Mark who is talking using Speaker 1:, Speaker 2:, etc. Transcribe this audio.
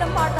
Speaker 1: விட